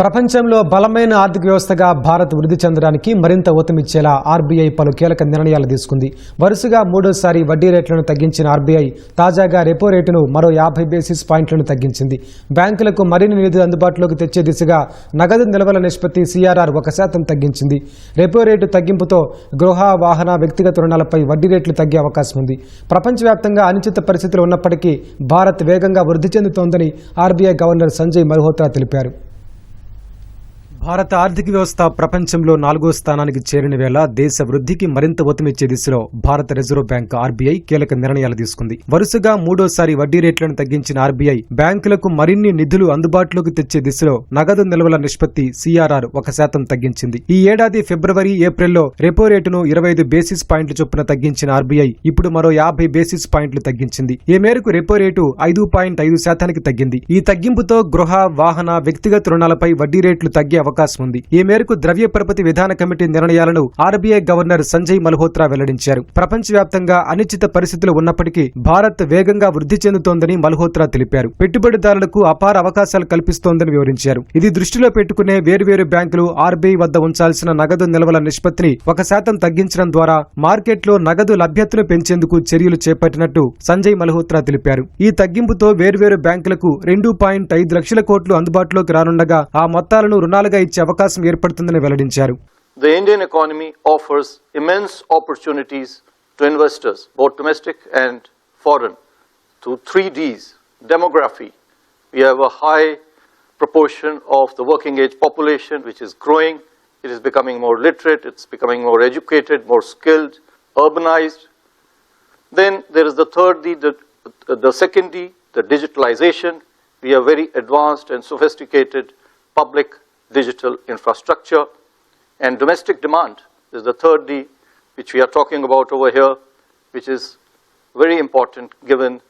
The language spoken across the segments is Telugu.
ప్రపంచంలో బలమైన ఆర్థిక వ్యవస్థగా భారత్ వృద్ధి చెందడానికి మరింత ఊతమిచ్చేలా ఆర్బీఐ పలు కీలక నిర్ణయాలు తీసుకుంది. వరుసగా మూడోసారి వడ్డీ రేట్లను తగ్గించిన ఆర్బీఐ తాజాగా రెపో రేటును మరో యాభై బేసిస్ పాయింట్లను తగ్గించింది. బ్యాంకులకు మరిన్ని నిధులు అందుబాటులోకి తెచ్చే దిశగా నగదు నిల్వల నిష్పత్తి సీఆర్ఆర్ ఒక శాతం తగ్గించింది. రెపో రేటు తగ్గింపుతో గృహ వాహన వ్యక్తిగత రుణాలపై వడ్డీ రేట్లు తగ్గే అవకాశం ఉంది. ప్రపంచవ్యాప్తంగా అనిశ్చిత పరిస్థితులు ఉన్నప్పటికీ భారత్ వేగంగా వృద్ధి చెందుతోందని ఆర్బీఐ గవర్నర్ సంజయ్ మల్హోత్రా తెలిపారు. భారత ఆర్థిక వ్యవస్థ ప్రపంచంలో నాలుగో స్థానానికి చేరిన వేళ దేశ వృద్ధికి మరింత ఒత్తిమిచ్చే దిశలో భారత రిజర్వ్ బ్యాంక్ ఆర్బీఐ కీలక నిర్ణయాలు తీసుకుంది. వరుసగా మూడోసారి వడ్డీ రేట్లను తగ్గించిన ఆర్బీఐ బ్యాంకులకు మరిన్ని నిధులు అందుబాటులోకి తెచ్చే దిశలో నగదు నిల్వల నిష్పత్తి సీఆర్ఆర్ ఒక శాతం తగ్గించింది. ఈ ఏడాది ఫిబ్రవరి ఏప్రిల్లో రెపో రేటును ఇరవై ఐదు బేసిస్ పాయింట్ల చొప్పున తగ్గించిన ఆర్బీఐ ఇప్పుడు మరో యాభై బేసిస్ పాయింట్లు తగ్గించింది. ఈ మేరకు రెపో రేటు ఐదు పాయింట్ ఐదు శాతానికి తగ్గింది. ఈ తగ్గింపుతో గృహ వాహన వ్యక్తిగత రుణాలపై వడ్డీ రేట్లు తగ్గే అవకాశం అవకాశం ఉంది. ఈ మేరకు ద్రవ్య పరపతి విధాన కమిటీ నిర్ణయాలను ఆర్బీఐ గవర్నర్ సంజయ్ మల్హోత్రా వెల్లడించారు. ప్రపంచవ్యాప్తంగా అనిశ్చిత పరిస్థితులు ఉన్నప్పటికీ భారత్ వేగంగా వృద్ధి చెందుతోందని మల్హోత్రా తెలిపారు. పెట్టుబడిదారులకు అపార అవకాశాలు కల్పిస్తోందని వివరించారు. ఇది దృష్టిలో పెట్టుకునే వేర్వేరు బ్యాంకులు ఆర్బీఐ వద్ద ఉంచాల్సిన నగదు నిల్వల నిష్పత్తిని ఒక శాతం తగ్గించడం ద్వారా మార్కెట్లో నగదు లభ్యతను పెంచేందుకు చర్యలు చేపట్టినట్టు సంజయ్ మల్హోత్రా తెలిపారు. ఈ తగ్గింపుతో వేర్వేరు బ్యాంకులకు రెండు పాయింట్ ఐదు లక్షల కోట్లు అందుబాటులోకి రానుండగా ఆ మొత్తాలను రుణాలుగా ఇచ్చే అవకాశం ఏర్పడుతుందని వెల్లడించారు The Indian economy offers immense opportunities to investors, both domestic and foreign, through three Ds demography. We have a high proportion of the working age population which is growing, it is becoming more literate, it's becoming more educated, more skilled, urbanized. Then there is the third D, the, the second D, the digitalization. We have very advanced and sophisticated public digital infrastructure. And domestic demand is the third D, which we are talking about over here, which is very important given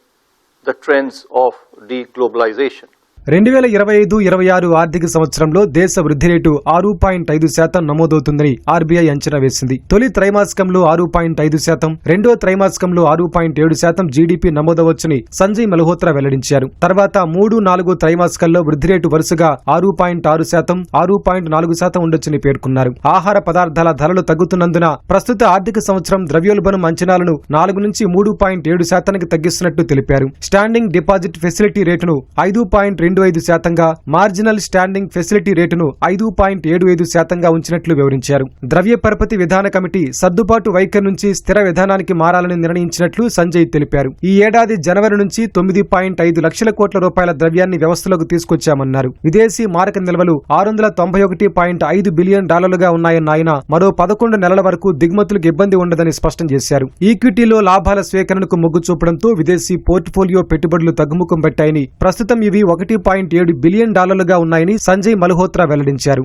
the trends of deglobalization. రెండు వేల ఇరవై ఐదు ఇరవై ఆరు ఆర్థిక సంవత్సరంలో దేశ వృద్ధి రేటు ఆరు పాయింట్ ఐదు శాతం నమోదవుతుందని ఆర్బీఐ అంచనా వేసింది. తొలి త్రైమాసికంలో ఆరు పాయింట్ ఐదు శాతం రెండో త్రైమాసికంలో ఆరు పాయింట్ ఏడు శాతం జీడీపీ నమోదవచ్చని సంజయ్ మల్హోత్రా వెల్లడించారు. తర్వాత మూడు నాలుగు త్రైమాసికంలో వృద్ధి రేటు వరుసగా ఆరు పాయింట్ ఆరు శాతం ఆరు పాయింట్ నాలుగు శాతం ఉండొచ్చని పేర్కొన్నారు. ఆహార పదార్థాల ధరలు తగ్గుతున్నందున ప్రస్తుత ఆర్థిక సంవత్సరం ద్రవ్యోల్బణం అంచనాలను నాలుగు నుంచి మూడు పాయింట్ ఏడు శాతానికి తగ్గిస్తున్నట్టు తెలిపారు. స్టాండింగ్ డిపాజిట్ ఫెసిలిటీ రేటును ఐదు పాయింట్ రెండు ఐదు శాతంగా మార్జినల్ స్టాండింగ్ ఫెసిలిటీ రేటును ఐదు పాయింట్ ఏడు ఐదు శాతంగా ఉంచినట్లు వివరించారు. ద్రవ్య పరపతి విధాన కమిటీ సర్దుబాటు వైఖరి నుంచి స్థిర విధానానికి మారాలని నిర్ణయించినట్లు సంజయ్ తెలిపారు. ఈ ఏడాది జనవరి నుంచి తొమ్మిది పాయింట్ ఐదు లక్షల కోట్ల రూపాయల ద్రవ్యాన్ని వ్యవస్థలోకి తీసుకొచ్చామన్నారు. విదేశీ మారక నిల్వలు ఆరు వందల తొంభై ఒకటి పాయింట్ ఐదు బిలియన్ డాలర్లుగా ఉన్నాయన్న ఆయన మరో పదకొండు నెలల వరకు దిగుమతులకు ఇబ్బంది ఉండదని స్పష్టం చేశారు. ఈక్విటీలో లాభాల స్వీకరణకు మొగ్గు చూపడంతో విదేశీ పోర్ట్ఫోలియో పెట్టుబడులు తగ్గుముఖం పెట్టాయని ప్రస్తుతం ఇవి ఒకటి పాయింట్ ఏడు బిలియన్ డాలర్లుగా ఉన్నాయని సంజయ్ మల్హోత్రా వెల్లడించారు